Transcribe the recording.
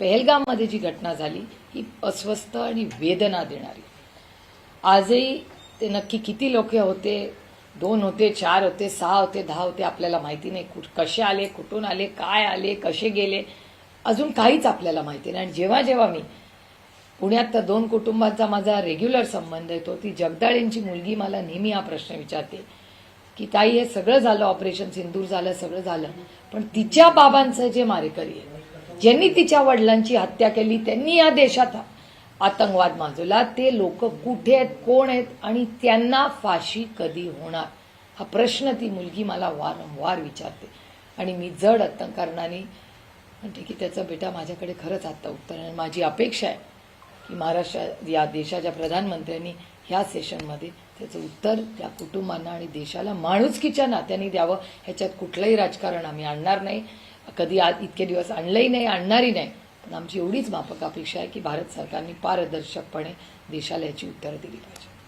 पेहलगाममध्ये जी घटना झाली ही अस्वस्थ आणि वेदना देणारी. आजही ते नक्की किती लोक होते दोन होते चार होते सहा होते दहा होते आपल्याला माहिती नाही. कुठ कसे आले कुठून आले काय आले कसे गेले अजून काहीच आपल्याला माहिती नाही. आणि जेव्हा जेव्हा मी पुण्यात त्या दोन कुटुंबांचा माझा रेग्युलर संबंध येतो ती जगदाळेंची मुलगी मला नेहमी हा प्रश्न विचारते की ताई हे सगळं झालं ऑपरेशन सिंदूर झालं सगळं झालं पण तिच्या बाबांचं जे मारेकरी आहे ज्यांनी तिच्या वडिलांची हत्या केली त्यांनी या देशात आतंकवाद माजवला. ते लोक कुठे आहेत कोण आहेत आणि त्यांना फाशी कधी होणार? हा प्रश्न ती मुलगी मला वारंवार विचारते. आणि मी जड अंतकरणाने म्हणते की त्याचं बेटा माझ्याकडे खरंच आत्ता उत्तर आहे. आणि माझी अपेक्षा आहे की महाराष्ट्र या देशाच्या प्रधानमंत्र्यांनी ह्या सेशनमध्ये त्याचं उत्तर त्या कुटुंबांना आणि देशाला माणुसकीच्या नात्याने द्यावं. ह्याच्यात कुठलंही राजकारण आम्ही आणणार नाही. कधी आज इतके दिवस आणलंही नाही आणणारही नाही. पण आमची एवढीच माफक अपेक्षा आहे की भारत सरकारने पारदर्शकपणे देशाला याची उत्तरं दिली पाहिजे.